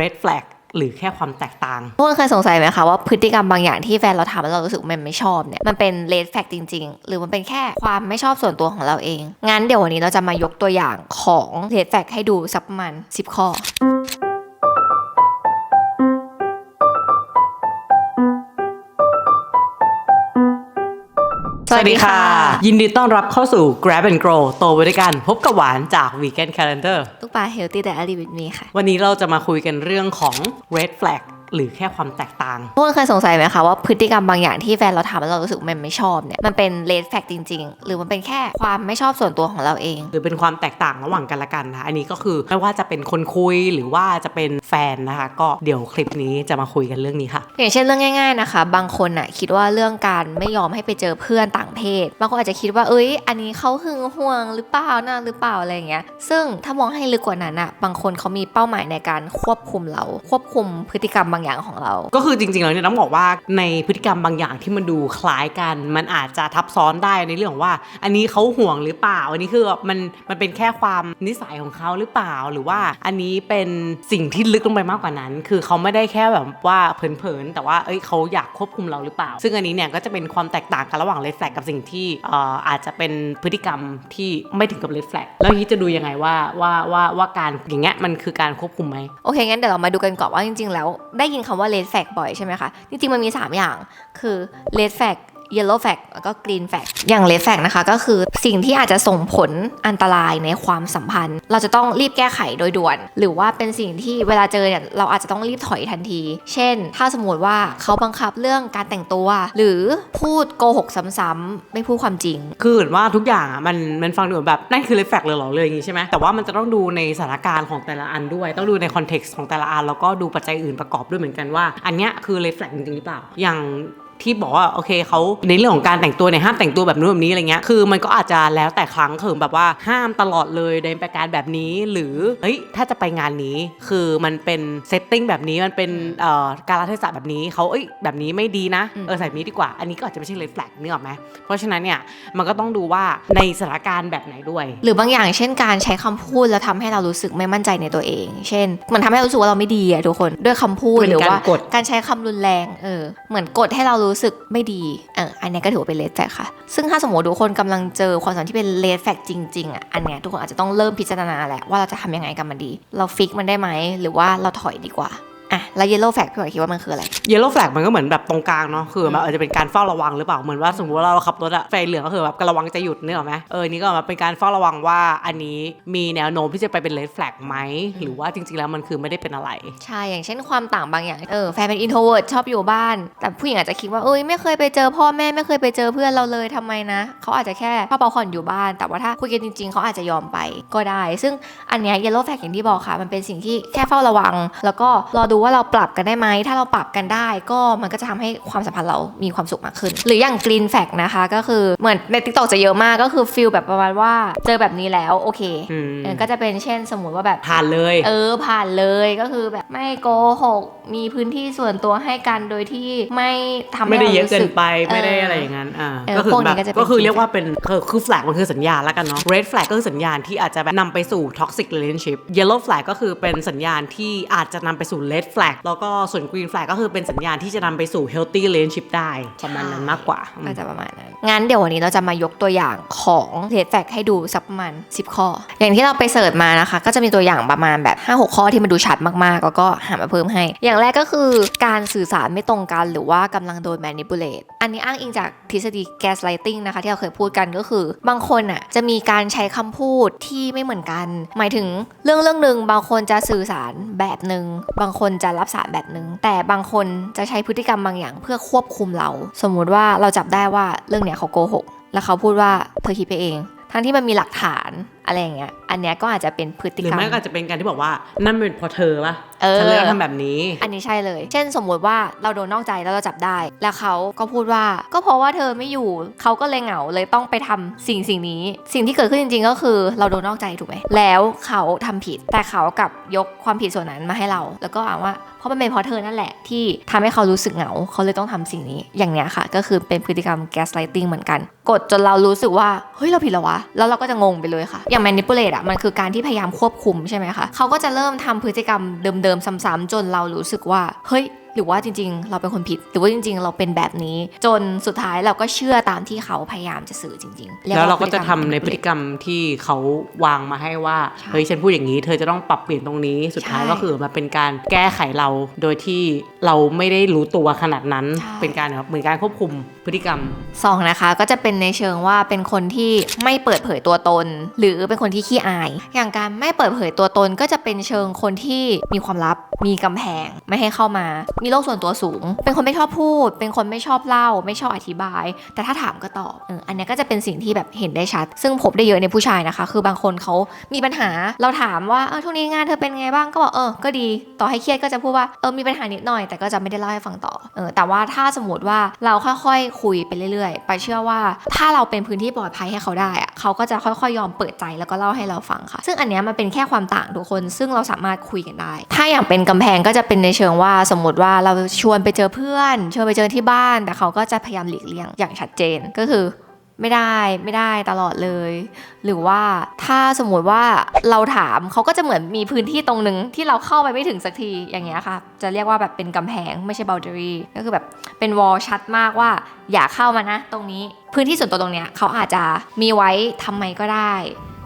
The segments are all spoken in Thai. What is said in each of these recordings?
red flag หรือแค่ความแตกต่างทุกคนเคยสงสัยไหมคะว่าพฤติกรรมบางอย่างที่แฟนเราทำแล้วเรารู้สึกมันไม่ชอบเนี่ยมันเป็นเลดแฟกจริง ๆ หรือมันเป็นแค่ความไม่ชอบส่วนตัวของเราเอง งั้นเดี๋ยววันนี้เราจะมายกตัวอย่างของเลดแฟกให้ดูสักประมาณ10 ข้อ สวัสดีค่ะ ยินดีต้อนรับเข้าสู่ Grab and Grow โตไปด้วยกันพบกับหวานจาก Vegan Calendar ลูกปลาเฮลตี้แต่อลีวิตมีค่ะ วันนี้เราจะมาคุยกันเรื่องของ red flag หรือแค่ความแตกต่างทุกคนเคยสงสัยไหมคะว่าพฤติกรรมบางอย่างที่แฟนเราทำแล้วเรารู้สึกมันไม่ชอบเนี่ยมันเป็นเลดแฟกจริง ๆ หรือมันเป็นแค่ความไม่ชอบส่วนตัวของเราเอง หรือเป็นความแตกต่างระหว่างกันและกันนะคะอันนี้ก็คือไม่ว่าจะเป็นคนคุยหรือว่าจะเป็นแฟนนะคะ ก็เดี๋ยวคลิปนี้จะมาคุยกันเรื่องนี้ค่ะอย่างเช่นเรื่องง่าย ๆนะคะ บางคนน่ะคิดว่าเรื่องการไม่ยอมให้ไปเจอเพื่อนต่างเพศ บางคนอาจจะคิดว่าเอ้ย อันนี้เขาหึงห่วงหรือเปล่านะหรือเปล่าอะไรเงี้ย ซึ่งถ้ามองให้ลึกกว่านั้นอะบางคนเขามีเป้าหมายในการควบคุมเรา ควบคุมพฤติกรรมบางอย่างของเรา ก็คือจริงๆแล้วเนี่ยต้องบอกว่าในพฤติกรรมบางอย่างที่มันดูคล้ายกัน มันอาจจะทับซ้อนได้ในเรื่องของว่า อันนี้เขาห่วงหรือเปล่า อันนี้คือมันมันเป็นแค่ความนิสัยของเขาหรือเปล่า หรือว่าอันนี้เป็นสิ่งที่ลึกลงไปมากกว่านั้น คือเขาไม่ได้แค่แบบว่าเผิน แต่ว่าเอ้ยเขาอยากควบคุมเราหรือเปล่า ซึ่งอันนี้เนี่ยก็จะเป็นความแตกต่างกันระหว่างเลดแฟลกกับสิ่งที่เอ่ออาจจะเป็นพฤติกรรมที่ไม่ถึงกับเลดแฟลกแล้วอย่างนี้จะดูยังไงว่าว่าว่าว่าการอย่างเงี้ยมันคือการควบคุมไหมโอเคงั้นเดี๋ยวเรามาดูกันก่อนว่าจริง ๆ แล้วได้ยินคำว่าเลดแฟลกบ่อยใช่ไหมคะจริงๆมันมี 3 อย่างคือเลดแฟลก yellow flag แล้วก็ green flag อย่าง red flag นะคะก็คือสิ่งที่อาจจะส่งผลอันตรายในความสัมพันธ์ เราจะต้องรีบแก้ไขโดยด่วน หรือว่าเป็นสิ่งที่เวลาเจอเนี่ยเราอาจจะต้องรีบถอยทันที เช่น ถ้าสมมติว่าเขาบังคับเรื่องการแต่งตัว หรือพูดโกหกซ้ำๆไม่พูดความจริง คือเหมือนว่าทุกอย่างอะมันมันฟังดูแบบนั่นคือเลฟแฟกเลยเหรอเลยอย่างงี้ใช่ไหมแต่ว่ามันจะต้องดูในสถานการณ์ของแต่ละอันด้วย ต้องดูในคอนเท็กซ์ของแต่ละอันแล้วก็ดูปัจจัยอื่นประกอบด้วยเหมือนกันว่า อันเนี้ยคือเลฟแฟกจริงหรือเปล่าอย่าง ที่บอกว่าโอเคเขาในเรื่องของการแต่งตัวเนี่ยห้ามแต่งตัวแบบนู้นแบบนี้อะไรเงี้ยคือมันก็อาจจะแล้วแต่ครั้งคือแบบว่าห้ามตลอดเลยในประการแบบนี้ หรือเฮ้ยถ้าจะไปงานนี้คือมันเป็นเซตติ้งแบบนี้มันเป็นเอ่อการรัเทศะแบบนี้เขาเอ้ยแบบนี้ไม่ดีนะเออใส่แบบนี้ดีกว่า อันนี้ก็อาจจะไม่ใช่เลฟแฟกนึกออกไหมเพราะฉะนั้นเนี่ยมันก็ต้องดูว่าในสถานการณ์แบบไหนด้วย หรือบางอย่างเช่นการใช้คำพูดแล้วทำให้เรารู้สึกไม่มั่นใจในตัวเอง เช่น มันทำให้เรารู้สึกว่าเราไม่ดีอะทุกคนด้วยคำพูดเป็นหรือว่าการกดการใช้คำรุนแรงเออเหมือนกดให้เรารูู้้สึกไม่ดีเอออันนี้ก็ถือว่าเป็นเลดแฟกค่ะ ซึ่งถ้าสมมติทุกคนกำลังเจอความสัมพันธ์ที่เป็นเลดแฟกจริงๆอะอันเนี้ยทุกคนอาจจะต้องเริ่มพิจารณาแหละว่าเราจะทำยังไงกับมันดี เราฟิกมันได้ไหมหรือว่าเราถอยดีกว่า อะแล้วเยลโล่แฟกพี่หอยคิดว่ามันคืออะไร เยลโล่แฟลกมันก็เหมือนแบบตรงกลางเนาะคือแบบอาจจะเป็นการเฝ้าระวังหรือเปล่าเหมือนว่าสมมติว่าเราขับรถอะไฟเหลืองก็คือแบบกระวังจะหยุดนึกออกไหมเออนี่ก็มาเป็นการเฝ้าระวังว่าอันนี้มีแนวโน้มที่จะไปเป็นเลดแฟลกไหมหรือว่าจริง ๆ แล้วมันคือไม่ได้เป็นอะไร ใช่ อย่างเช่นความต่างบางอย่าง เออ แฟนเป็น introvert ชอบอยู่บ้าน แต่ผู้หญิงอาจจะคิดว่า เอ้ย ไม่เคยไปเจอพ่อแม่ ไม่เคยไปเจอเพื่อนเราเลยทำไมนะ เขาอาจจะแค่พ่อเปาผ่อนอยู่บ้าน แต่ว่าถ้าคุยกันจริง ๆ เขาอาจจะยอมไปก็ได้ ซึ่งอันเนี้ย yellow flag อย่างที่บอกค่ะ มันเป็นสิ่งที่แค่เฝ้าระวัง แล้วก็รอดูว่าเราปรับกันได้ไหมถ้าเราปรับกันได้ ก็มันก็จะทำให้ความสัมพันธ์เรามีความสุขมากขึ้น หรืออย่าง green flag นะคะก็คือเหมือนใน TikTok จะเยอะมากก็คือฟีลแบบประมาณว่าเจอแบบนี้แล้วโอเคอืมเออก็จะเป็นเช่นสมมุติว่าแบบผ่านเลย เออผ่านเลยก็คือแบบไม่โกหกมีพื้นที่ส่วนตัวให้กันโดยที่ไม่ทำให้ไม่ได้เยอะราเกิรู้นสึไปไม่ได้เอะไรอย่างนั้นอ่าเออก็คือพวกนี้แบบก็จะเป็นก็คือ green เรียกว่าเป็นคือคือแฟลกมันคือสัญญาณแล้วกันเนาะ red flag ก็คือสัญญาณที่อาจจะแบบนำไปสู่ toxic relationship yellow flag ก็คือเป็นสัญญาณที่อาจจะนำไปสู่ red flag แล้วก็ส่วน green flag ก็คือเป็นสัญญาณที่จะนำไปสู่ healthy relationship ได้ประมาณนั้นมากกว่าอืมก็จะประมาณนั้น งั้นเดี๋ยววันนี้เราจะมายกตัวอย่างของเ e d แฟกให้ดูสักประมาณ10 ข้อ อย่างที่เราไปเสิร์ชมานะคะ ก็จะมีตัวอย่างประมาณแบบ 5-6 ข้อที่มันดูชัดมากๆ แล้วก็หามาเพิ่มให้ อย่างแรกก็คือการสื่อสารไม่ตรงกันหรือว่ากำลังโดน manipulate อันนี้อ้างอิงจากทฤษฎี gaslighting นะคะ ที่เราเคยพูดกันก็คือ บางคนอะจะมีการใช้คำพูดที่ไม่เหมือนกัน หมายถึงเรื่องเรื่องหนึ่งบางคนจะสื่อสารแบบหนึ่งบางคนจะรับสารแบบนึง แต่บางคนจะใช้พฤติกรรมบางอย่างเพื่อควบคุมเรา สมมุติว่าเราจับได้ว่าเรื่องเนี้ยเขาโกหก แล้วเขาพูดว่าเธอคิดไปเอง ทั้งที่มันมีหลักฐานอะไรอย่างเงี้ย อันเนี้ยก็อาจจะเป็นพฤติกรรม หรือไม่ก็อาจจะเป็นการที่บอกว่า นั่นเป็นเพอเธอปะ ฉันเลยต้องทำแบบนี้ อันนี้ใช่เลย เช่นสมมุติว่าเราโดนนอกใจแล้วเราจับได้ แล้วเขาก็พูดว่า ก็เพราะว่าเธอไม่อยู่เขาก็เลยเหงาเลยต้องไปทำสิ่งสิ่งนี้ สิ่งที่เกิดขึ้นจริง ๆ ก็คือเราโดนนอกใจถูกไหมแล้วเขาทำผิด แต่เขากลับยกความผิดส่วนนั้นมาให้เรา แล้วก็อ่านว่าเพราะมันเป็นเพราะเธอนั่นแหละที่ทำให้เขารู้สึกเหงาเขาเลยต้องทำสิ่งนี้ อย่างเนี้ยค่ะ ก็คือเป็นพฤติกรรม gaslighting เหมือนกัน กดจนเรารู้สึกว่าเฮ้ยเราผิดแล้ววะแล้วเราก็จะงงไปเลยค่ะ อย่าง manipulate อะมันคือการที่พยายามควบคุมใช่ไหมคะเขาก็จะเริ่มทำพฤติกรรมเดิมๆซ้ำๆจนเรารู้สึกว่า เฮ้ย หรือว่าจริง ๆ เราเป็นคนผิด หรือว่าจริง ๆ เราเป็นแบบนี้ จนสุดท้ายเราก็เชื่อตามที่เขาพยายามจะสื่อจริงๆยแล้วเราก็พฤจะติทำในพฤติกรรมที่เขาวางมาให้ว่าใช่เฮ้ยฉันพูดอย่างนี้ เธอจะต้องปรับเปลี่ยนตรงนี้สุดท้ายใช่ก็คือมาเป็นการแก้ไขเราโดยที่เราไม่ได้รู้ตัวขนาดนั้นใช่เป็นการแบบเหมือนการควบคุมพฤติกรรมสองนะคะก็จะเป็นในเชิงว่าเป็นคนที่ไม่เปิดเผยตัวตน หรือเป็นคนที่ขี้อาย อย่างการไม่เปิดเผยตัวตนก็จะเป็นเชิงคนที่มีความลับมีกำแพงไม่ให้เข้ามามีโลกส่วนตัวสูง เป็นคนไม่ชอบพูด เป็นคนไม่ชอบเล่า ไม่ชอบอธิบาย แต่ถ้าถามก็ตอบอออันนี้ก็จะเป็นสิ่งที่แบบเห็นได้ชัด ซึ่งพบได้เยอะในผู้ชายนะคะ คือบางคนเขามีปัญหา เราถามว่าเออช่วงนี้งานเธอเป็นไงบ้าง ก็บอกเออ ก็ดี ต่อให้เครียดก็จะพูดว่าเออ มีปัญหานิดหน่อย แต่ก็จะไม่ได้เล่าให้ฟังต่อ เออ แต่ว่าถ้าสมมติว่าเราค่อยๆ คุยไปเรื่อยๆ ไปเชื่อว่าถ้าเราเป็นพื้นที่ปลอดภัยให้เขาได้อะเขาก็จะค่อยๆ ยอมเปิดใจแล้วก็เล่าให้เราฟังค่ะ ซึ่งอันนี้มันเป็นแค่ความต่างทุกคน ซึ่งเราสามารถคุยกันได้ ถ้าอย่างเป็นกำแพงก็จะเป็นในเชิงว่าสมมติว่าเราชวนไปเจอเพื่อนชวนไปเจอที่บ้าน แต่เขาก็จะพยายามหลีกเลี่ยงอย่างชัดเจนก็คือไม่ได้ไม่ได้ตลอดเลย หรือว่าถ้าสมมติว่าเราถามเขาก็จะเหมือนมีพื้นที่ตรงนึงที่เราเข้าไปไม่ถึงสักทีอย่างเงี้ยค่ะ จะเรียกว่าแบบเป็นกำแพงไม่ใช่ boundary ก็คือแบบเป็นวอลชัดมากว่า อย่าเข้ามานะ ตรงนี้พื้นที่ส่วนตัวตรงเนี้ยเขาอาจจะมีไว้ทำไมก็ได้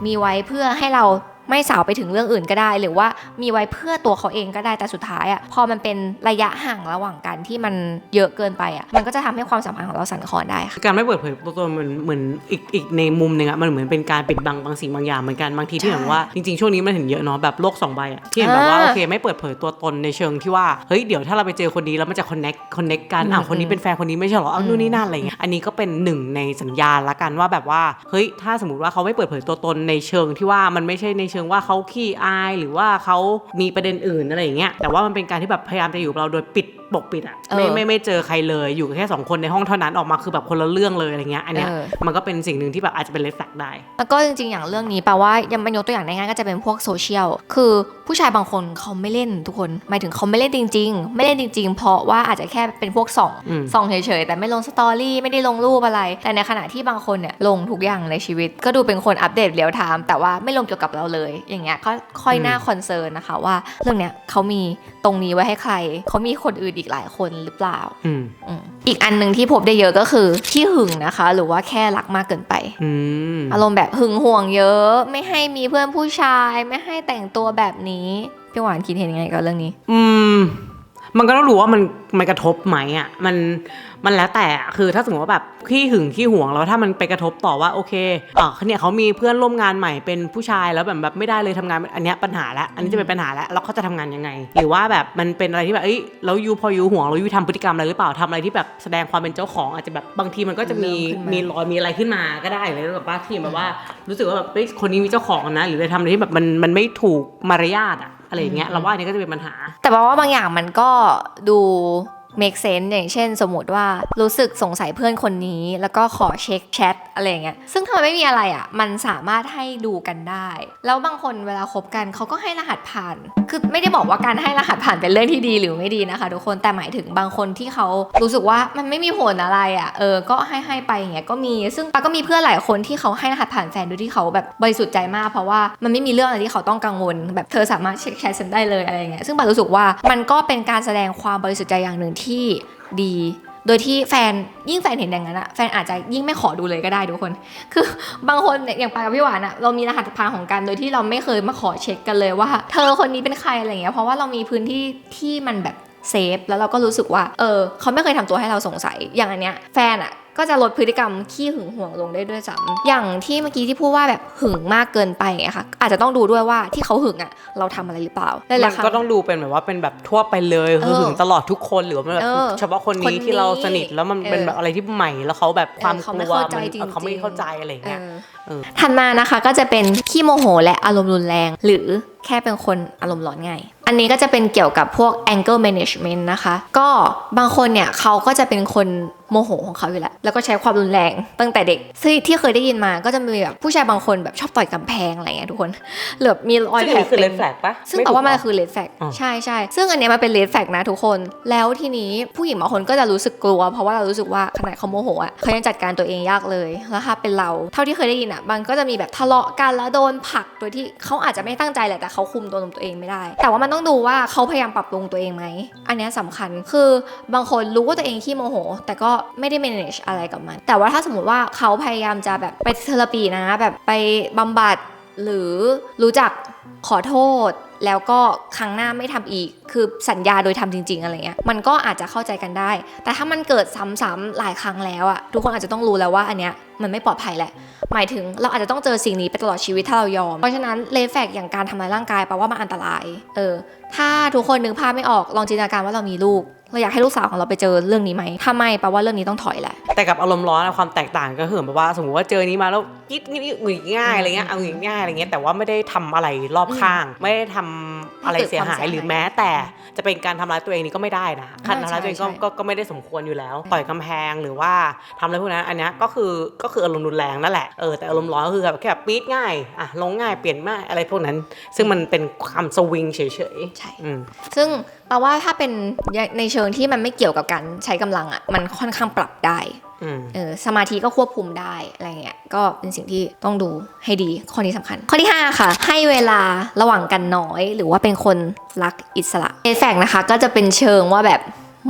มีไว้เพื่อให้เรา ไม่สาวไปถึงเรื่องอื่นก็ได้ หรือว่ามีไว้เพื่อตัวเขาเองก็ได้แต่สุดท้ายอะพอมันเป็นระยะห่างระหว่างกันที่มันเยอะเกินไปอะมันก็จะทำให้ความสัมพันธ์ของเราสั่นคลอนได้ค่ะการไม่เปิดเผยตัวตนเหมือนเหมือนอีกอีกในมุมหนึ่งอะมันเหมือนเป็นการปิดบังบางสิ่งบางอย่างเหมือนกันบางทีที่ใช่แบบว่าจริงๆช่วงนี้มันเห็นเยอะเนาะแบบโลกสองใบอะที่เห็นแบบว่าอ่าโอเคไม่เปิดเผยตัวตนในเชิงที่ว่าเฮ้ยเดี๋ยวถ้าเราไปเจอคนนี้แล้วมันจะคอนเน็กคอนเน็กกันอ้าวอืมคนนี้เป็นแฟนคนนี้ไม่ใช่เหรอเอาอืมนู่นนี่นั่นอะไรเงี้ยอันนี้ก็เป็นหนึ่งในสัญญาณละกันว่าแบบว่าเฮ้ยถ้าสมมติว่าเขาไม่เปิดเผยตัวตนในเชิงที่ว่ามันไม่ใช่ในเชิงว่าเขาขี้อายหรือว่าเขามีประเด็นอื่นอะไรอย่างเงี้ยแต่ว่ามันเป็นการที่แบบพยายามจะอยู่กับเราโดยปิดปกปิดอะไม่เออไม่ไม่เจอใครเลยอยู่กันแค่สองคนในห้องเท่านั้นออกมาคือแบบคนละเรื่องเลยอะไรเงี้ยอันเนี้ยเออ มันก็เป็นสิ่งหนึ่งที่แบบอาจจะเป็นเลฟแฟกได้ แล้วก็จริงๆ อย่างเรื่องนี้แปลว่ายังมันยกตัวอย่างได้ง่ายก็จะเป็นพวกโซเชียล คือผู้ชายบางคนเขาไม่เล่นทุกคน หมายถึงเขาไม่เล่นจริง ๆ ไม่เล่นจริง ๆ เพราะว่าอาจจะแค่เป็นพวกส่องอืม ส่องเฉยๆ แต่ไม่ลงสตอรี่ไม่ได้ลงรูปอะไร แต่ในขณะที่บางคนเนี่ยลงทุกอย่างในชีวิต ก็ดูเป็นคนอัปเดตเรียลไทม์แต่ว่าไม่ลงเกี่ยวกับเราเลย อย่างเงี้ยก็ค่อยน่าคอนเซิร์นนะคะว่า เรื่องเนี้ยเขามีตรงนี้ไว้ให้ใครเขามีคนอื่นอีกหลายคนหรือเปล่าอืมอืมอีกอันหนึ่งที่พบได้เยอะก็คือขี้หึงนะคะ หรือว่าแค่รักมากเกินไปอืมอารมณ์แบบหึงห่วงเยอะ ไม่ให้มีเพื่อนผู้ชาย ไม่ให้แต่งตัวแบบนี้พี่หวานคิดเห็นยังไงกับเรื่องนี้ อืม มันก็ต้องรู้ว่ามันมันกระทบไหมอะมันมันแล้วแต่อะคือถ้าสมมติว่าแบบขี้หึงขี้หวงแล้วถ้ามันไปกระทบต่อว่าโอเคอ่าเนี่ยเขามีเพื่อนร่วมงานใหม่เป็นผู้ชายแล้วแบบแบบไม่ได้เลยทำงานอันเนี้ยปัญหาละอันนี้จะเป็นปัญหาละแล้วเขาจะทำงานยังไง หรือว่าแบบมันเป็นอะไรที่แบบเอ้ยแล้วยูพอยูห่วงแล้วยูทำพฤติกรรมอะไรหรือเปล่าทำอะไรที่แบบแสดงความเป็นเจ้าของอาจจะแบบบางทีมันก็จะมีเริ่มขึ้นมามีมีรอยมีอะไรขึ้นมาก็ได้เลยแบบว่าที่แบบว่ารู้สึกว่าแบบเฮ้ยคนนี้มีเจ้าของนะ หรือไปทำอะไรที่แบบมันมันไม่ถูกมารยาทอะ อะไรอย่างเงี้ยเราว่าอันนี้ก็จะเป็นปัญหา แต่ว่าบางอย่างมันก็ดู make sense อย่างเช่น สมมติว่ารู้สึกสงสัยเพื่อนคนนี้ แล้วก็ขอเช็คแชทอะไรเงี้ยซึ่งถ้ามันไม่มีอะไรอะมันสามารถให้ดูกันได้ แล้วบางคนเวลาคบกันเขาก็ให้รหัสผ่าน คือไม่ได้บอกว่าการให้รหัสผ่านเป็นเรื่องที่ดีหรือไม่ดีนะคะทุกคนแต่หมายถึงบางคนที่เขารู้สึกว่ามันไม่มีผลอะไรอะเออก็ให้ให้ไปอย่างเงี้ยก็มี ซึ่งปาก็มีเพื่อนหลายคนที่เขาให้รหัสผ่านแฟนโดยที่เขาแบบบริสุทธิ์ใจมาก เพราะว่ามันไม่มีเรื่องอะไรที่เขาต้องกังวล แบบเธอสามารถเช็คแชทฉันได้เลยอะไรเงี้ยซึ่งปารู้สึกว่ามันก็เป็นการแสดงความบริสุทธิ์ใจอย่างหนึ่งทดี โดยที่แฟนยิ่งแฟนเห็นอย่างนั้นอะแฟนอาจจะยิ่งไม่ขอดูเลยก็ได้ทุกคน คือบางคนเนี่ยอย่างปากับพี่หวานอะเรามีรหัสผ่านของกัน โดยที่เราไม่เคยมาขอเช็คกันเลยว่า เธอคนนี้เป็นใครอะไรเงี้ยเพราะว่าเรามีพื้นที่ที่มันแบบเซฟแล้วเราก็รู้สึกว่า เออ เขาไม่เคยทำตัวให้เราสงสัย อย่างอันเนี้ย แฟนอะ ก็จะลดพฤติกรรมขี้หึงหวงลงได้ด้วยซ้ำอย่างที่เมื่อกี้ที่พูดว่าแบบหึงมากเกินไปอะค่ะอาจจะต้องดูด้วยว่าที่เขาหึงอะเราทำอะไรหรือเปล่าหลายๆมันครั้ก็ต้องดูเป็นแบบว่าเป็นแบบทั่วไปเลยคือเออถึงตลอดทุกคนหรือว่ามันแบบเออเฉพาะคนคนนี้นี้ที่เราสนิทแล้วมันเป็นเออแบบอะไรที่ใหม่แล้วเขาแบบความเออเขากไม่ลัวเข้าใจมันจริงๆเออเขาไม่เข้าใจอะไรอย่างเงี้ยเออเออ ถัดมานะคะก็จะเป็นขี้โมโหและอารมณ์รุนแรง หรือแค่เป็นคนอารมณ์ร้อนง่าย อันนี้ก็จะเป็นเกี่ยวกับพวก anger management นะคะ ก็บางคนเนี่ยเขาก็จะเป็นคนโมโหของเขาอยู่แล้ว แล้วก็ใช้ความรุนแรงตั้งแต่เด็ก ซึ่งที่เคยได้ยินมาก็จะมีแบบผู้ชายบางคนแบบชอบต่อยกำแพงอะไรเงี้ยทุกคนเหลือบมีรอยซึ่งแผลอันนี้คือเลเป็นนแฟลกปะซึ่งแต่ว่ามันคือเลดแฟกอ๋อใช่ใช่ซึ่งอันเนี้ยมันเป็นเลดแฟกนะทุกคน แล้วทีนี้ผู้หญิงบางคนก็จะรู้สึกกลัว เพราะว่าเรารู้สึกว่าขนาดเขาโมโหอะเขายังจัดการตัวเองยากเลยแล้วถ้าเป็นเราเท่าที่เคยได้ยินอะมันก็จะมีแบบทะเลาะกันแล้วโดนผลักโดยที่เขาอาจจะไม่ตั้งใจแหละแต่เขาคุมตัวตัวเองไม่ได้ แต่ว่ามันต้องดูว่าเขาพยายามปรับปรุงตัวเองไหมอันนี้ยสำคัญคือบางคนรู้ว่าตัวเองขี้โมโห แต่ก็ไม่ได้ manage อะไรกับมัน แต่ว่าถ้าสมมติว่าเขาพยายามจะแบบไปเทอราปีนะ แบบไปบำบัดหรือรู้จักขอโทษ แล้วก็ครั้งหน้าไม่ทำอีก คือสัญญาโดยทำจริง ๆ อะไรเงี้ย มันก็อาจจะเข้าใจกันได้ แต่ถ้ามันเกิดซ้ำๆหลายครั้งแล้วอะทุกคนอาจจะต้องรู้แล้วว่าอันเนี้ยมันไม่ปลอดภัยแหละ หมายถึงเราอาจจะต้องเจอสิ่งนี้ไปตลอดชีวิตถ้าเรายอม เพราะฉะนั้นเลนแฟกอย่างการทำร้ายร่างกายแปลว่ามันอันตราย เออ ถ้าทุกคนนึกภาพไม่ออก ลองจินตนาการว่าเรามีลูก เราอยากให้ลูกสาวของเราไปเจอเรื่องนี้ไหมถ้าไม่แปลว่าเรื่องนี้ต้องถอยแหละ แต่กับอารมณ์ร้อนอะความแตกต่างก็คือแบบว่า สมมติว่าเจอนี้มาแล้วกิ๊ดกิ๊ดกิ๊ดหงุดหงิดง่ายอะไรเงี้ย เอาหงุดหงิดง่ายอะไรเงี้ย แต่ว่าไม่ได้ทำอะไรรอบข้าง ไม่ได้ทำอะไรเสียหายหรือแม้แต่จะเป็นการทำร้ายตัวเองนี่ก็ไม่ได้นะการทำร้ายตัวเองก็ใช่ใช่ก็ก็ไม่ได้สมควรอยู่แล้ว ต่อยกำแพงหรือว่าทำอะไรพวกนั้นอันเนี้ยก็คือก็คืออารมณ์รุนแรงนั่นแหละเออแต่อารมณ์ร้อนก็คือแบบแค่แบบปี๊ดง่ายอะลงง่ายเปลี่ยนง่ายอะไรพวกนั้น ซึ่งมันเป็นความสวิงเฉยใช่ๆอืมซึ่งแปลว่าถ้าเป็นในเชิงที่มันไม่เกี่ยวกับการใช้กำลังอะ่ะมันค่อนข้างปรับได้อืม เออสมาธิก็ควบคุมได้อะไรเงี้ยก็เป็นสิ่งที่ต้องดูให้ดีข้อนี้สำคัญ ข้อที่ 5 ค่ะ ให้เวลาระหว่างกันน้อย หรือว่าเป็นคนรักอิสระเอฟแฟกนะคะ ก็จะเป็นเชิงว่าแบบ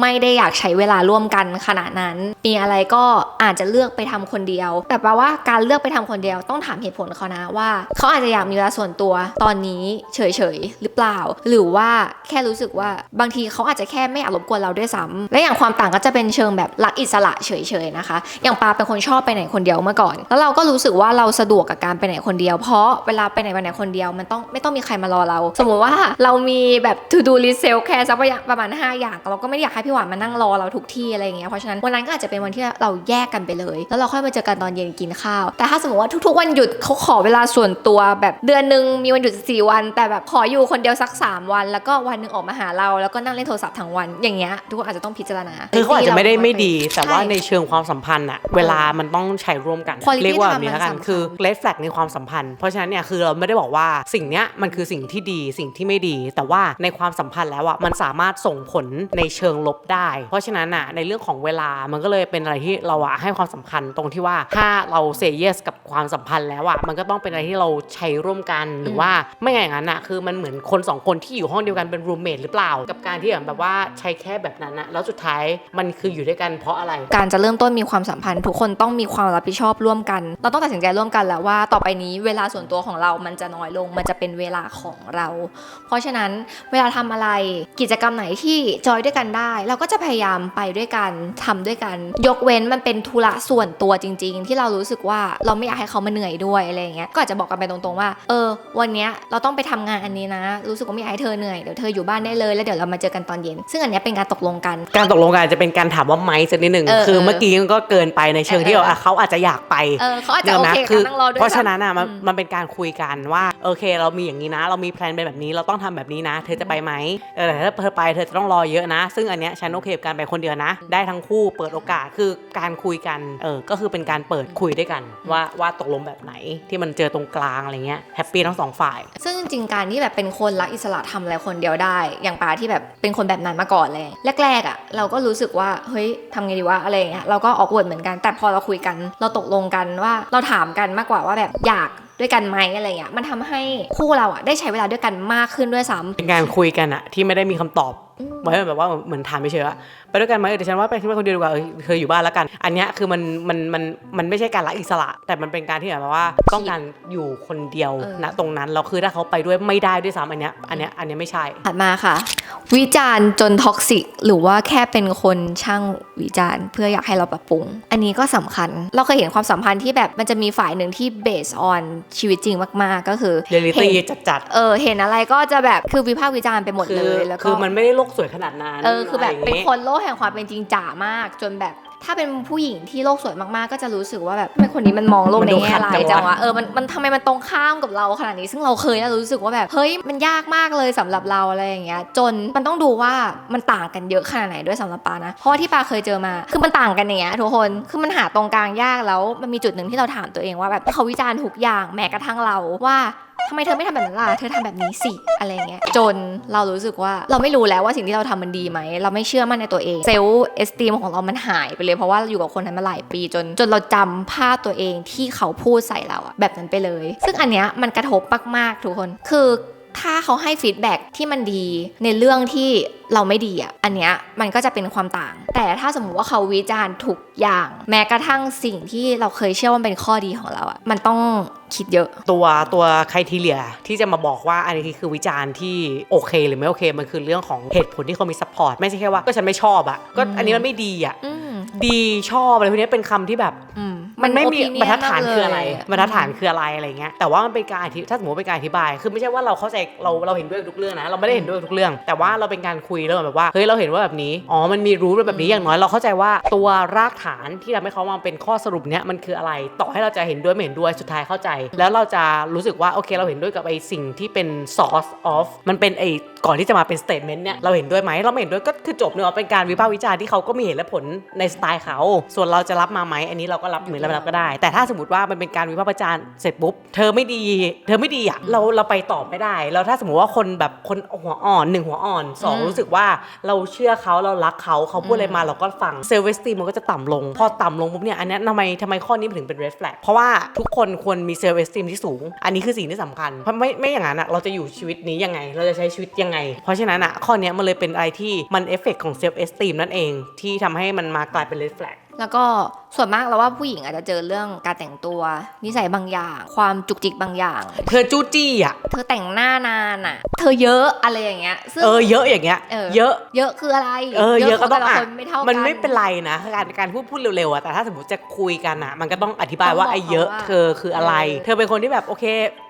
ไม่ได้อยากใช้เวลาร่วมกันขนาดนั้น มีอะไรก็อาจจะเลือกไปทำคนเดียว แต่แปลว่าการเลือกไปทำคนเดียวต้องถามเหตุผลเขานะว่า เขาอาจจะอยากมีเวลาส่วนตัวตอนนี้เฉยๆหรือเปล่า หรือว่าแค่รู้สึกว่าบางทีเขาอาจจะแค่ไม่อยากรบกวนเราด้วยซ้ำและอย่างความต่างก็จะเป็นเชิงแบบรักอิสระเฉยๆนะคะ อย่างปาเป็นคนชอบไปไหนคนเดียวเมื่อก่อน แล้วเราก็รู้สึกว่าเราสะดวกกับการไปไหนคนเดียว เพราะเวลาไปไหนมาไหนคนเดียวมันต้องไม่ต้องมีใครมารอเรา สมมติว่าเรามีแบบ to do list self care สักประมาณ5อย่างเราก็ไม่อยากให้พี่หวานมานั่งรอเราทุกที่อะไรอย่างเงี้ยเพราะฉะนั้นวันนั้นก็อาจจะเป็นวันที่เราแยกกันไปเลย แล้วเราค่อยมาเจอกันตอนเย็นกินข้าว แต่ถ้าสมมติว่าทุกๆวันหยุดเขาขอเวลาส่วนตัวแบบเดือนหนึ่งมีวันหยุดสี่วัน แต่แบบขออยู่คนเดียวสัก 3 วัน แล้วก็วันหนึ่งออกมาหาเราแล้วก็นั่งเล่นโทรศัพท์ทั้งวันอย่างเงี้ยทุกคนอาจจะต้องพิจารณาคือเขาอาจจะไม่ได้ไม่ดีใช่แต่ว่าในเชิงความสัมพันธ์อะเวลามันต้องใช้ร่วมกัน Quality เรียกว่าแบบนี้ time แล้วกันมันสำคัญคือ red flag ในความสัมพันธ์เพราะฉะนั้นเนี่ยคือเราไม่ได้บอกว่าสิ่งเนี้ยมันคือสิ่งที่ดีสิ่งที่ไม่ดี แต่ว่าในความสัมพันธ์แล้วอะมันสามารถส่งผลในเชิงลบได้ เพราะฉะนั้นอะในเรื่องของเวลามันก็เลยเป็นอะไรที่เราอะให้ความสำคัญตรงที่ว่าถ้าเราเซเยสกับความสัมพันธ์แล้วอะมันก็ต้องเป็นอะไรที่เราใช้ร่วมกันหรือว่าไม่อย่างนั้นอะคือมันเหมือนคนสองคนที่อยู่ห้องเดียวกันเป็นรูมเมทหรือเปล่า กับการที่แบบว่าใช้แค่แบบนั้นอะแล้วสุดท้ายมันคืออยู่ด้วยกันเพราะอะไร การจะเริ่มต้นมีความสัมพันธ์ ทุกคนต้องมีความรับผิดชอบร่วมกัน เราต้องตัดสินใจร่วมกันแล้วว่าต่อไปนี้เวลาส่วนตัวของเรามันจะน้อยลง มันจะเป็นเวลาของเรา เพราะฉะนั้นเวลาทำอะไรกิจกรรมไหนที่จอยด้วยกันได้เราก็จะพยายามไปด้วยกันทำด้วยกัน ยกเว้นมันเป็นธุระส่วนตัวจริง ๆ ที่เรารู้สึกว่าเราไม่อยากให้เขามาเหนื่อยด้วยอะไรอย่างเงี้ยก็อาจจะบอกกันไปตรงๆว่า เออ วันเนี้ยเราต้องไปทำงานอันนี้นะ รู้สึกว่าไม่อยากให้เธอเหนื่อยเดี๋ยวเธออยู่บ้านได้เลยแล้วเดี๋ยวเรามาเจอกันตอนเย็น ซึ่งอันเนี้ยเป็นการตกลงกัน การตกลงกันอาจจะเป็นการถามว่าไหมสักนิดหนึ่งเออคือเออเมื่อกี้ก็เกินไปในเชิงที่เออว่าอะเขาอาจจะอยากไปเออเขาอาจจะโอเคกับคืการนั่งรอด้วยเพราะฉะซ้ำนั้นอะมันอืมมันเป็นการคุยกันว่าโอเค เรามีอย่างนี้นะ เรามีแพลนเป็นแบบนี้เราต้องทำแบบนี้นะ เธอจะไปไหมเออแต่ถ้าเธอไปเธอจะต้องรอเยอะนะ ซึ่งอันเนี้ยฉันโอเคกับการไปคนเดียวนะ ได้ทั้งคู่เปิดโอกาสคือการคุยกันเออก็คือเป็นการเปิดคุยด้วยกัน ว่าว่าตกลงแบบไหนที่มันเจอตรงกลางอะไรเงี้ยแฮปปี้ทั้งสองฝ่าย ซึ่งจริงๆการที่แบบเป็นคนรักอิสระทำอะไรคนเดียวได้ อย่างปาที่แบบเป็นคนแบบนั้นมาก่อนเลย แรกๆอะเราก็รู้สึกว่าเฮ้ยทำไงดีวะอะไรอย่างเงี้ยเราก็ออกวดเหมือนกัน แต่พอเราคุยกัน เราตกลงกันว่าเราถามกันมากกว่าว่าแบบอยากด้วยกันไหมอะไรเงี้ยมันทำให้คู่เราอะได้ใช้เวลาด้วยกันมากขึ้นด้วยซ้ำเป็นการคุยกันอะที่ไม่ได้มีคำตอบ อืมไว้แบบว่าเหมือนถามเฉยๆว่าไปด้วยกันไหมเออเดี๋ยวฉันว่าไปที่บ้านคนเดียวดีกว่าเออเธออยู่บ้านแล้วกัน อันเนี้ยคือมันมันมันมันไม่ใช่การรักอิสระ แต่มันเป็นการที่แบบว่าต้องการอยู่คนเดียวเออณตรงนั้นแล้วคือถ้าเขาไปด้วยไม่ได้ด้วยซ้ำอันเนี้ยอันเนี้ยอันเนี้ยไม่ใช่ถัดมาค่ะ วิจารณ์จนท็อกซิกหรือว่าแค่เป็นคนช่างวิจารณ์ เพื่ออยากให้เราปรับปรุง อันนี้ก็สำคัญ เราเคยเห็นความสัมพันธ์ที่แบบมันจะมีฝ่ายหนึ่งที่เบสออนชีวิตจริงมากๆ ก็คือเรียลิเห็ตี้นจัดเออเห็นอะไรก็จะแบบคือวิพากษ์วิจารณ์ไปหมดๆคืเลอยแล้วก็คือมันไม่ได้โลกสวยขนาดนั้นเออคือแบบะไรเป็นย่างงี้คนโลกแห่งความเป็นจริงจ๋ามากจนแบบถ้าเป็นผู้หญิงที่โลกสวยมากๆ ก็จะรู้สึกว่าแบบทำไมคนนี้มันมองโลกมันในดูแง่ขัดร้าจัยงวะจังวะเออมันมันทำไมมันตรงข้ามกับเราขนาดนี้ ซึ่งเราเคยนะรู้สึกว่าแบบเฮ้ยมันยากมากเลยสำหรับเราอะไรอย่างเงี้ยจนมันต้องดูว่ามันต่างกันเยอะขนาดไหนด้วยสำหรับปานะ เพราะว่าที่ปาเคยเจอมา คือมันต่างกันอย่างเงี้ยทุกคนคือมันหาตรงกลางยากแล้วมันมีจุดหนึ่งที่เราถามตัวเองว่าแบบเขาวิจารณ์ทุกอย่างแม้กระทั่งเราว่า ทำไมเธอไม่ทำแบบนั้นล่ะ เธอทำแบบนี้สิ อะไรเงี้ย จนเรารู้สึกว่าเราไม่รู้แล้วว่าสิ่งที่เราทำมันดีไหม เราไม่เชื่อมั่นในตัวเอง เซลล์เอสติมของเรามันหายไปเลยเพราะว่าเราอยู่กับคนนั้นมาหลายปี จนจนเราจำภาพตัวเองที่เขาพูดใส่เราอะแบบนั้นไปเลย ซึ่งอันเนี้ยมันกระทบมากๆทุกคน คือ ถ้าเขาให้ฟีดแบ็กที่มันดีในเรื่องที่เราไม่ดีอะ อันเนี้ยมันก็จะเป็นความต่าง แต่ถ้าสมมุติว่าเขาวิจารณ์ทุกอย่าง แม้กระทั่งสิ่งที่เราเคยเชื่อว่าเป็นข้อดีของเราอะ มันต้องคิดเยอะ ตัวตัวใครทีเลียที่จะมาบอกว่าอันนี้คือวิจารณ์ที่โอเคหรือไม่โอเค มันคือเรื่องของเหตุผลที่เขามีซัพพอร์ตไม่ใช่แค่ว่าก็ฉันไม่ชอบอะก็อืมอันนี้มันไม่ดีอะอืมดีชอบอะไรพวกนี้เป็นคำที่แบบอื มมันไม่มี opinion บรรทัดฐานคืออะไรมากเลยบรรทัดฐานคืออะไรอะไรเงี้ยแต่ว่ามันเป็นการอธิถ้าสมมติว่าเป็นการอธิบาย คือไม่ใช่ว่าเราเข้าใจเราเราเห็นด้วยกับทุกเรื่องนะเราไม่ได้เห็นด้วยกับทุกเรื่อง แต่ว่าเราเป็นการคุยเรื่องแบบว่าเฮ้ยเราเห็นว่าแบบนี้อ๋อมันมีรูทแบบนี้อย่างน้อยเราเข้าใจว่าตัวรากฐานที่ทำให้เขามาเป็นข้อสรุปเนี้ยมันคืออะไร ต่อให้เราจะเห็นด้วยไม่เห็นด้วยสุดท้ายเข้าใจ แล้วเราจะรู้สึกว่าโอเค เราเห็นด้วยกับไอ้สิ่งที่เป็น source of มันเป็นไอ้ก่อนที่จะมาเป็น statement เนี่ยเราเห็นด้วยไหมเราไม่เห็นด้วยก็คือจบเนอะเป็นการวิพากษ์วิจารณ์ที่เขาก็มีเหตุและผลในสไตล์เขาส่วนเราจะรับมาไหมอันนี้เราก็รับหรือเราไม่รับก็ได้ แต่ถ้าสมมติว่ามันเป็นการวิพากษ์วิจารณ์เสร็จปุ๊บเธอไม่ดี เธอไม่ดีอะเราเราไปต่อไม่ได้ แล้วถ้าสมมติว่าคนแบบคนหัวอ่อนหนึ่งหัวอ่อนสองอืมรู้สึกว่าเราเชื่อเขาเรารักเขาเขาพูดอะไรมาเราก็ฟังเซลล์เวสตีมันก็จะต่ำลง พอต่ำลงปุ๊บเนี่ยอันเนี้ยทำไมทำไมข้อนี้มันถึงเป็น red flag เพราะว่าทุกคนควรมีเซลล์เวสตีมที่สูง อันนี้คือสิ่งที่สำคัญเพราะไม่ไม่อย่างนั้นอะเราจะอยู่ชีวิตนี้ยังไง เราจะใช้ชีวิตยังไง เพราะฉะนั้นอะข้อเนี้ยมันเลยเป็นอะไรที่มันเอฟเฟกของเซลล์เอสตีมนั่นเองที่ทำให้มันมากลายเป็น red flag แล้ วก็ส่วนมากเราว่าผู้หญิงอาจจะเจอเรื่องการแต่งตัว นิสัยบางอย่าง ความจุกจิกบางอย่าง เธอจู้จี้อะ เธอแต่งหน้านานอะ เธอเยอะอะไรอย่างเงี้ยซึ่งเออเยอะอย่างเงี้ยเออเยอะเยอะคืออะไรเออเยอะก็ต้องขแต่ละอะคนไม่เท่ากันมันไม่เป็นไรนะการการพูดพูดเร็วๆอะแต่ถ้าสมมติจะคุยกันอะมันก็ต้องอธิบายต้องว่าบอกไอ้เยอะเขาว่าเธอคืออะไรเออเธอเป็นคนที่แบบโอเค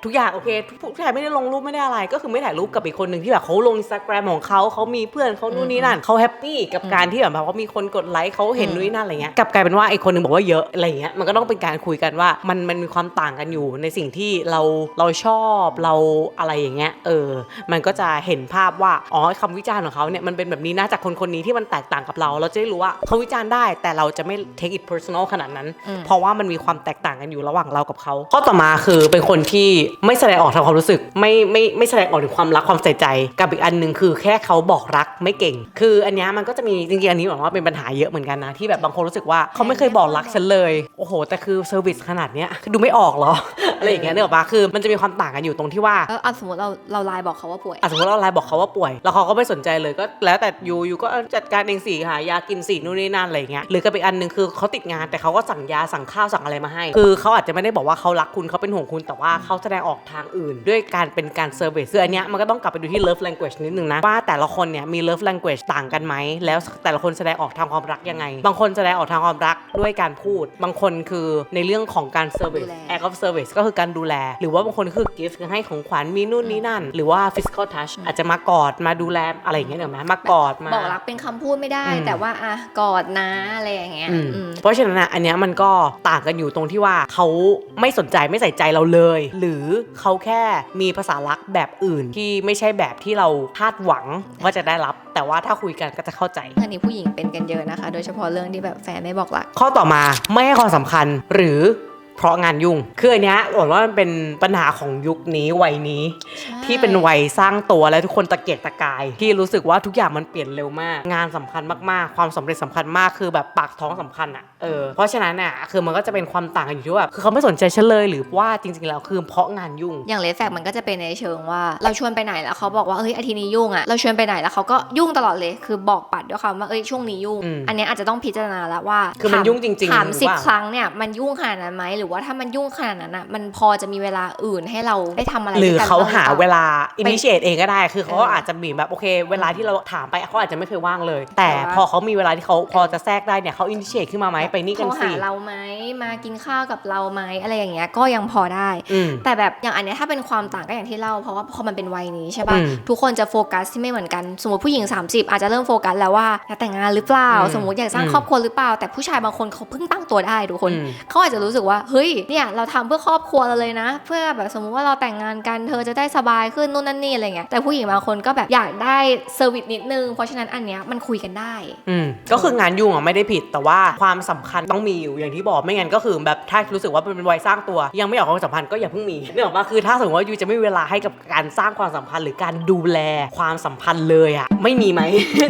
ทุกอย่างโอเคทุกผู้ชายไม่ได้ลงรูปไม่ได้อะไร ก็คือไม่ถ่ายรูปกับอีกคนหนึ่งที่แบบเขาลงอินสตาแกรมของเขาเขามีเพื่อนเขานู่นนี่นั่นเขาแฮปปี้กับการที่แบบว่ามีคนกดไลค์เขาเห็นนู่นนี่นั่นอะไรเงี้ยกลับกลายเป็นว่าไอ้คนหนึงบอกว่าเยอะอะไรเงี้ยมันก็ต้องเป็นการคุยกันว่ามันมันมีความต่างกันอยู่ในสิ่งที่เราเราชอบเราอะไรอย่างเงี้ยเออ มันก็จะเห็นภาพว่าอ๋อคำวิจารณ์ของเขาเนี่ยมันเป็นแบบนี้นะจากคนคนนี้ที่มันแตกต่างกับเรา เราจะได้รู้ว่าเขาวิจารณ์ได้ แต่เราจะไม่ take it personal ขนาดนั้นอืมเพราะว่ามันมีความแตกต่างกันอยู่ระหว่างเรากับเขาข้อต่อมาคือเป็นคนที่ไม่แสดงออกทางความรู้สึก ไม่ไม่ไม่แสดงออกถึงความรักความใส่ใจ กับอีกอันหนึ่งคือแค่เขาบอกรักไม่เก่ง คืออันเนี้ยมันก็จะมีจริงๆอันนี้หวังว่าเป็นปัญหาเยอะเหมือนกันนะที่แบบบางคนรู้สึกว่าเขาไม่เคยบอกรักฉันเลย โอ้โห แต่คือเซอร์วิสขนาดเนี้ยคือดูไม่ออกเหรอ อะไรอย่างเงี้ยเนกอะปะคือมันจะมีความต่างกันอยู่ตรงที่ว่าแล้วเอาสมมติเราเราไลน์บอกเขาว่าป่วยอะสมมติเราไลน์บอกเขาว่าป่วย แล้วเขาก็ไม่สนใจเลยก็แล้วแต่ยูยูก็จัดการเองสิหายากินสินู่นนี่นั่นอะไรอย่างเงี้ยหรือก็เป็นอันหนึ่งคือเขาติดงานแต่เขาก็สั่งยาสั่งข้าวสั่งอะไรมาให้ คือเขาอาจจะไม่ได้บอกว่าเขารักคุณเขาเป็นห่วงคุณแต่ว่าเขาแสดงออกทางอื่น ด้วยการเป็นการเซอร์วิสคืออันเนี้ยมันก็ต้องกลับไปดูที่ love language นิดนึงนะว่าแต่ละคนเนี่ยมี love language ต่างกันไหมแล้วแต่ละคนแสดงออกทางความรักยังไง บางคนแสดงออกทางความรักด้วยการพูด บางคนคือในเรื่องของการ service ดูแล act of service ก็คือการดูแล หรือว่าบางคนคือ gift คือให้ของขวัญมีนู่นนี่นั่น หรือว่า physical touch อาจจะมากอดมาดูแลอะไรอย่างเงี้ยเดี๋ยวไหมมากอดมาบอกรักเป็นคำพูดไม่ได้อืมแต่ว่าอะกอดนะอะไรอย่างเงี้ยอืมอืมเพราะฉะนั้นอะอันเนี้ยมันก็ต่างกันอยู่ตรงที่ว่าเขาไม่สนใจไม่ใส่ใจเราเลย หรือเขาแค่มีภาษารักแบบอื่นที่ไม่ใช่แบบที่เราคาดหวังว่าจะได้รับ แต่ว่าถ้าคุยกันก็จะเข้าใจอันนี้ผู้หญิงเป็นกันเยอะนะคะ โดยเฉพาะเรื่องที่แบบแฟนไม่บอกรักข้อต่อมาไม่ให้ความสำคัญหรือ เพราะงานยุ่ง คืออันเนี้ยบอกว่ามันเป็นปัญหาของยุคนี้วัยนี้ ที่เป็นวัยสร้างตัวและทุกคนตะเกียกตะกาย ที่รู้สึกว่าทุกอย่างมันเปลี่ยนเร็วมาก งานสำคัญมากๆ ความสำเร็จสำคัญมากคือแบบปากท้องสำคัญอะเออเพราะฉะนั้นอะคือมันก็จะเป็นความต่างกันอยู่ที่ว่าแบบคือเขาไม่สนใจฉันเลยหรือว่าจริงๆแล้วคือเพราะงานยุ่ง อย่างเลดแฟกมันก็จะเป็นในเชิงว่า เราชวนไปไหนแล้วเขาบอกว่าเฮ้ยอาทิตย์นี้ยุ่งอะเราชวนไปไหนแล้วเขาก็ยุ่งตลอดเลย คือบอกปัดด้วยคำว่าเอ้ยช่วงนี้ยุ่งอืมอันเนี้ยอาจจะต้องพิจารณาแล้วว่าคือมันถายุ่งจริงๆถามหรือสิบเปล่าครั้งเนี่ยมันยุ่งขนาดนั้นไหมหรือรือว่าถ้ามันยุ่งขนาดนั้นอะมันพอจะมีเวลาอื่นให้เราได้ทำอะไรหรือด้วยกันเขาหาบ้งรือปเวล่ลาอินิเชตเองก็ได้ คือเขาเออออาจจะมีแบบโอเค เวลาที่เราถามไปเขาอาจจะไม่เคยว่างเลย แต่แต่ว่าพอเขามีเวลาที่เขาพอจะแทรกได้เนี่ยเขาอินิเชตขึ้นมาไหมไปนี่กันโทรสิหาเราไหมมากินข้าวกับเราไหมอะไรอย่างเงี้ยก็ยังพอได้อืมแต่แบบอย่างอันเนี้ยถ้าเป็นความต่างก็อย่างที่เล่าเพราะว่าพอมันเป็นวัยนี้ใช่ป่ะอืมทุกคนจะโฟกัสที่ไม่เหมือนกันสมมติผู้หญิง 30 อาจจะเริ่มโฟกัสแล้วว่าอยากแต่งงานหรือเปล่าอืมสมมติอยากสร้างอืมครอบครัวหรือเปล่า แต่ผู้ชายบางคนเขาเพิ่งตั้งตัวได้ทุกคนอืมเขาอาจจะรู้สึกว่าเฮ้ยเนี่ยเราทำเพื่อครอบครัวเราเลยนะ เพื่อแบบสมมุติว่าเราแต่งงานกันเธอจะได้สบายขึ้นนู่นนั่นนี่อะไรเงี้ยแต่ผู้หญิงบางคนก็แบบอยากได้เซอร์วิสนิดนึงเพราะฉะนั้นอันเนี้ยมันคุยกันได้อืมก็คืองานยุ่งอะไม่ได้ผิดแต่ว่าความสำคัญต้องมีอยู่อย่างที่บอกไม่งั้นก็คือแบบถ้ารู้สึกว่าเป็นวัยสร้างตัว ยังไม่ออกความสัมพันธ์ก็อย่าเพิ่งมีเนื่องจากว่าคือถ้าสมมติว่ายูจะไม่มีเวลาให้กับการสร้างความสัมพันธ์หรือการดูแลความสัมพันธ์เลยอะไม่มีไหม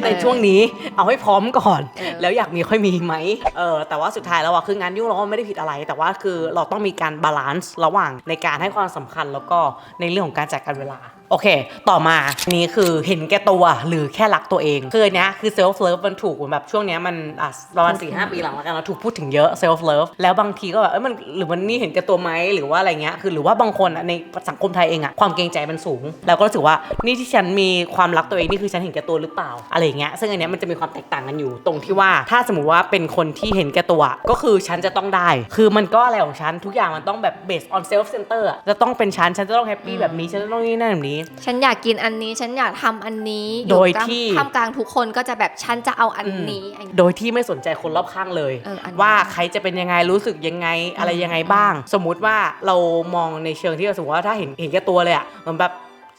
ในช่วงนี้เอาให้พร้อมก่อนเออแล้วอยากมีค่อยมีไหมเออแต่ว่าสุดท้ายแล้วอะคืองานยุ่งเราก็ไม่ได้ผิดอะไร แต่ว่าคือเราต้องมีการบาลานซ์ระหว่างในการให้ความสำคัญแล้วก็ในเรื่องของการจัดการเวลา โอเค ต่อมานี้คือเห็นแก่ตัวหรือแค่รักตัวเองคืออันเนี้ยคือ self love มันถูกแบบช่วงเนี้ยมันอะประมาณสี่ห้าปีหลังแล้วกันเราถูกพูดถึงเยอะ self love แล้วบางทีก็แบบเอ้ยมันหรือมันนี่เห็นแก่ตัวไหมหรือว่าอะไรเงี้ยคือหรือว่าบางคนอะในสังคมไทยเองอะความเกรงใจมันสูง แล้วก็รู้สึกว่านี่ที่ฉันมีความรักตัวเองนี่คือฉันเห็นแก่ตัวหรือเปล่าอะไรเงี้ยซึ่งอันเนี้ยมันจะมีความแตกต่างกันอยู่ ตรงที่ว่าถ้าสมมติว่าเป็นคนที่เห็นแก่ตัวก็คือฉันจะต้องได้ คือมันก็อะไรของฉันทุกอย่างมันต้องแบบ based on self center จะต้องเป็นฉันฉันจะต้องแฮปปี้แบบนี้ฉันจะต้องนี่นั่นแบบนี้ฉันอยากกินอันนี้ ฉันอยากทำอันนี้โดยกลางที่ท่ามกลางทุกคนก็จะแบบฉันจะเอาอันนี้อันนี้โดยที่ไม่สนใจคนรอบข้างเลยเอออันนี้ว่าใครจะเป็นยังไงรู้สึกยังไงอะไรยังไงบ้าง สมมุติว่าเรามองในเชิงที่เราสมมติว่าถ้าเห็นเห็นแก่ตัวเลยอะเหมือนแบบ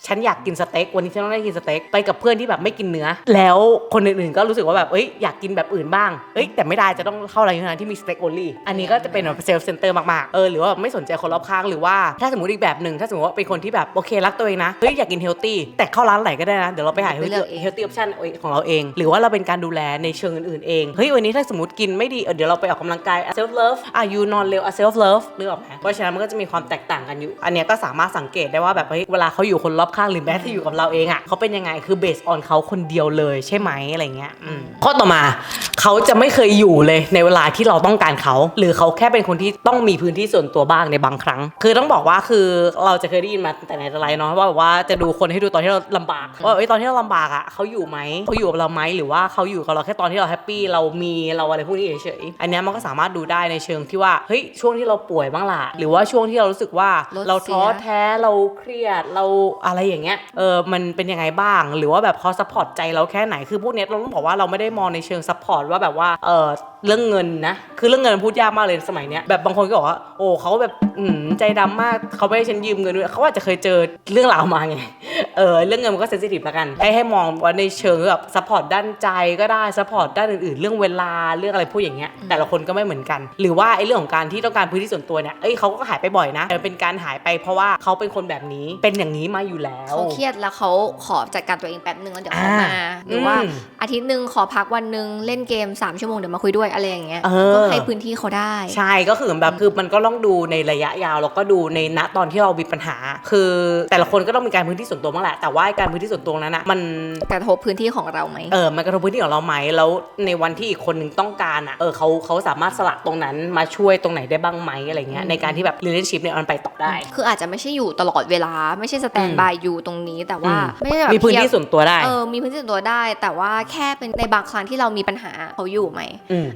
ฉันอยากกินสเต็กวันนี้ฉันต้องได้กินสเต็กไปกับเพื่อนที่แบบไม่กินเนื้อ แล้วคนอื่นๆก็รู้สึกว่าแบบเอ้ยอยากกินแบบอื่นบ้างเอ้ยแต่ไม่ได้จะต้องเข้าอะไรางที่มีสเต็กโอลี่อันนี้ก็จะเป็นแบบเซลฟ์เซนเตอร์มากๆเออหรือว่าไม่สนใจคนรอบข้างหรือว่าถ้าสมมติอีกแบบหนึ่งถ้าสมมติว่าเป็นคนที่แบบโอเครักตัวเองนะเฮ้ยอยากกินเฮลตี้แต่เข้าร้านไหนก็ได้นะเดี๋ยวเราไปหาเลือกเฮลตี้ออปชั่นของเราเอง หรือว่าเราเป็นการดูแลในเชิงอื่นๆเองเฮ้ยวันนี้ถ้าสมมติกินไม่ดีเดี๋ยวเราไปออกกำลังกาย self love อะยูนอนเร็วอะ self love นึกออกไหมเพราะฉะนั้นมันก็จะมีความแตกต่างกันอยู่ อันเนี้ยก็สามารถสังเกตได้ว่าแบบเฮ้ยเวลาเขาอยู่คนรอบข้างหรือแม้แต่อยู่กับเราเองอะเขาเป็นยังไงคือ based on เขาคนเดียวเลยใช่ไหมอะไรเงี้ยอืมข้อต่อมาเขาจะไม่เคยอยู่เลยในเวลาที่เราต้องการเขา หรือเขาแค่เป็นคนที่ต้องมีพื้นที่ส่วนตัวบ้างในบางครั้ง คือต้องบอกว่าคือเราจะเคยได้ยินมาแต่ไหนแต่ไรเนาะว่าแบบว่าจะดูคนให้ดูตอนที่เราลำบากว่าเอ้ยตอนที่เราลำบากอะเขาอยู่ไหมเขาอยู่กับเราไหมหรือว่าเขาอยู่กับเราแค่ตอนที่เราแฮปปี้เรามีเราอะไรพวกนี้เฉยๆอันเนี้ยมันก็สามารถดูได้ในเชิงที่ว่าเฮ้ยช่วงที่เราป่วยบ้างล่ะหรือว่าช่วงที่เรารู้สึกว่าลดเราท้อเสียแท้เราเครียดเราอะไรอย่างเงี้ยเออมันเป็นยังไงบ้าง หรือว่าแบบเขาซัพพอร์ตใจเราแค่ไหนคือพวกเนี้ยเราต้องบอกว่าเราไม่ได้มองในเชิงซัพพอร์ตว่าแบบว่าเออเรื่องเงินนะ คือเรื่องเงินมันพูดยากมากเลยสมัยเนี้ยแบบบางคนก็บอกว่าโอ้เขาแบบอืมใจดำมากเขาไม่ให้ฉันยืมเงินด้วยเขาอาจจะเคยเจอเรื่องราวมาไงเออเรื่องเงินมันก็เซนซิทีฟละกันให้ให้มองว่าในเชิงแบบซัพพอร์ตด้านใจก็ได้ซัพพอร์ตด้านอื่นๆ เรื่องเวลาเรื่องอะไรพวกอย่างเงี้ยแต่ละคนก็ไม่เหมือนกัน หรือว่าไอ้เรื่องของการที่ต้องการพื้นที่ส่วนตัวเนี่ยเอ้ยเขาก็หายไปบ่อยนะแต่เป็นการหายไปเพราะว่าเขาเป็นคนแบบนี้เป็นอย่างนี้มาอยู่แล้วเขาเครียดแล้วเขาขอจัดการตัวเองแป๊บนึงแล้วเดี๋ยวเขาอ่ามาหรือว่าอืมอาทิตย์หนึ่งขอพักวันหนึ่งเล่นเกม3ชั่วโมงเดี๋ยวมาคุยด้วยอะไรอย่างเงี้ยเออก็ให้พื้นที่เขาได้ ใช่ก็คือแบบคือมันก็ต้องดูในระยะยาวแล้วก็ดูในณตอนที่เรามีปัญหา คือแต่ละคนก็ต้องมีการพื้นที่ส่วนตัวบ้างแหละแต่ว่าไอ้การพื้นที่ส่วนตัวนั้นอะมันกระทบพื้นที่ของเราไหมเออมันกระทบพื้นที่ของเราไหมแล้วในวันที่อีกคนหนึ่งต้องการอะเออเขาเขาสามารถสละตรงนั้นมาช่วยตรงไหนได้บ้างไหมอะไรเงี้ยในการที่แบบ relationship เนี่ยมันไปต่อได้ คืออาจจะไม่ใช่อยู่ตลอดเวลาไม่ใช่สแตนบายอยู่ตรงนี้แต่ว่าอืมไม่ได้แบบมีพื้นที่เทียบส่วนตัวได้เออมีพื้นที่ส่วนตัวได้ แต่ว่าแค่เป็นในบางครั้งที่เรามีปัญหาเขาอยู่ไหม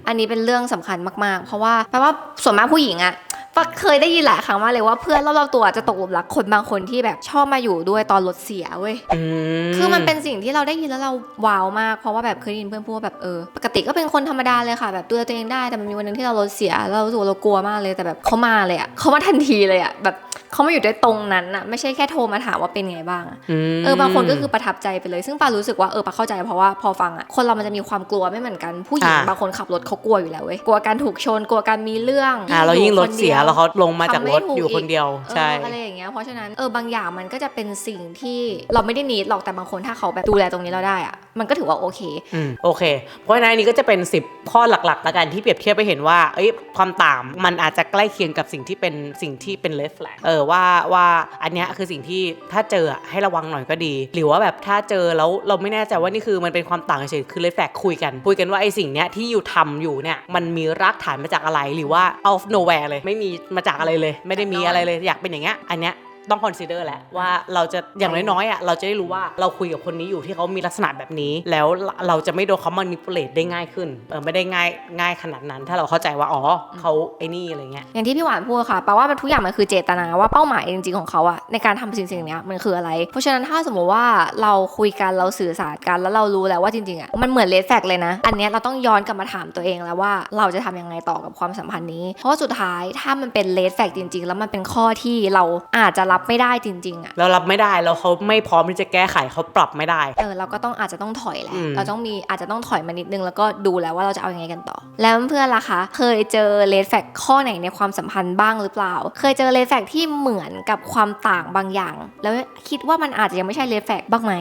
อืมอันนี้เป็นเรื่องสำคัญมากๆ เพราะว่าแปลว่าส่วนมากผู้หญิงอะฟักเคยได้ยินหลายครั้งมากเลยว่าเพื่อนรอบๆตัวจะตกหลุมรักคนบางคนที่แบบชอบมาอยู่ด้วยตอนรถเสียเว้ยอืมคือมันเป็นสิ่งที่เราได้ยินแล้วเราว้าวมากเพราะว่าแบบเคยได้ยินเพื่อนพูดว่าแบบเออปกติก็เป็นคนธรรมดาเลยค่ะ แบบดูแลตัวเองได้แต่มันมีวันหนึงที่เรารถเสียแล้วเรารู้สึกว่าเรากลัวมากเลยแต่แบบเขามาเลยอะเขามาทันทีเลยอะแบบ เขามาอยู่ด้วยตรงนั้นอะไม่ใช่แค่โทรมาถามว่าเป็นไงบ้างอะมเออบางคนก็คือประทับใจไปเลย ซึ่งปารู้สึกว่าเออปาเข้าใจเพราะว่าพอฟังอะคนเรามันจะมีความกลัวไม่เหมือนกันผู้หญิงอ่าบางคนขับรถเขากลัวอยู่แล้วเว้ยกลัวการถูกชนกลัวการมีเรื่องอ่าเรายิ่งรถเสียอคนดีวแล้วเขาลงมาจากรถทำไม่ถูกอยู่คนเดียวใช่เอออะไรอย่างเงี้ยเพราะฉะนั้นเออบางอย่างมันก็จะเป็นสิ่งที่เราไม่ได้นิดหรอกแต่บางคนถ้าเขาแบบดูแลตรงนี้เราได้อะมันก็ถือว่าโอเคอืมโอเค เพราะฉะนั้นอันนี้ก็จะเป็น 10 ข้อหลักๆละกันที่เปรียบเทียบไปเห็นว่าเอ้ยความต่างมันอาจจะใกล้เคียงกับสิ่งที่เป็นสิ่งที่เป็น red flag เอออว่าว่าอันเนี้ยคือสิ่งที่ถ้าเจอให้ระวังหน่อยก็ดี หรือว่าแบบถ้าเจอแล้วเราไม่แน่ใจว่านี่คือมันเป็นความต่างเฉยคือ red flag คุยกัน คุยกันว่าไอ้สิ่งเนี้ยที่อยู่ทำอยู่เนี่ยมันมีรากฐานมาจากอะไรหรือว่า out of nowhere เลย ไม่มีมาจากอะไรเลย ไม่ได้มีอะไรเลยอยากเป็นอย่างเงี้ยอันเนี้ย ต้อง consider แหละว่าเราจะอย่างน้อยๆอะเราจะได้รู้ว่าเราคุยกับคนนี้อยู่ที่เขามีลักษณะแบบนี้ แล้วเราจะไม่โดนเขา manipulate ได้ง่ายขึ้นเออไม่ได้ง่ายง่ายขนาดนั้น ถ้าเราเข้าใจว่าอ๋อเขาไอ้นี่อะไรเงี้ยอย่างที่พี่หวานพูดค่ะแปลว่ามันทุกอย่างมันคือเจตนาว่าเป้าหมายจริงๆของเขาอะในการทำสิ่งสิ่งนี้มันคืออะไร เพราะฉะนั้นถ้าสมมติว่าเราคุยกันเราสื่อสารกันแล้วเรารู้แล้วว่าจริงๆอะมันเหมือนเลดแฟกเลยนะ อันเนี้ยเราต้องย้อนกลับมาถามตัวเองแล้วว่าเราจะทำยังไงต่อกับความสัมพันธ์นี้ เพราะว่าสุดท้ายถ้ามันเป็นเลดแฟกจริง ๆ แล้วมันเป็นข้อที่เราอาจจะรับไม่ได้จริงๆอะเรารับไม่ได้แล้วเขาไม่พร้อมที่จะแก้ไขเขาปรับไม่ได้ เออเราก็ต้องอาจจะต้องถอยแหละ อืม เราต้องมีอาจจะต้องถอยมานิดนึงแล้วก็ดูแล้วว่าเราจะเอายังไงกันต่อ แล้วเพื่อนล่ะคะ เคยเจอเลดแฟกข้อไหนในความสัมพันธ์บ้างหรือเปล่า เคยเจอเลดแฟกที่เหมือนกับความต่างบางอย่าง แล้วคิดว่ามันอาจจะยังไม่ใช่เลดแฟกบ้างไหม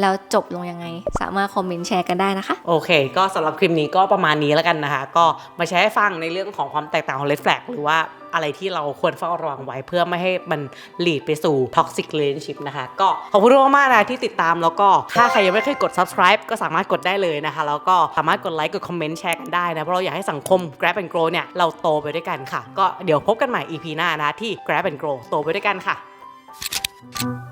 แล้วจบลงยังไง สามารถคอมเมนต์แชร์กันได้นะคะ โอเค ก็สำหรับคลิปนี้ก็ประมาณนี้แล้วกันนะคะ ก็มาแชร์ให้ฟังในเรื่องของความแตกต่างของ red flag หรือว่า อะไรที่เราควรเฝ้าระวังไว้ เพื่อไม่ให้มันหลีดไปสู่ toxic relationship นะคะ ก็ขอบคุณมากๆนะที่ติดตามแล้วก็ถ้าใครยังไม่เคยกด subscribe ก็สามารถกดได้เลยนะคะ แล้วก็สามารถกดไลค์กดคอมเมนต์แชร์กันได้นะเพราะเราอยากให้สังคม grab and grow เนี่ยเราโตไปด้วยกันค่ะ ก็เดี๋ยวพบกันใหม่ EP หน้านะที่ grab and grow โตไปด้วยกันค่ะ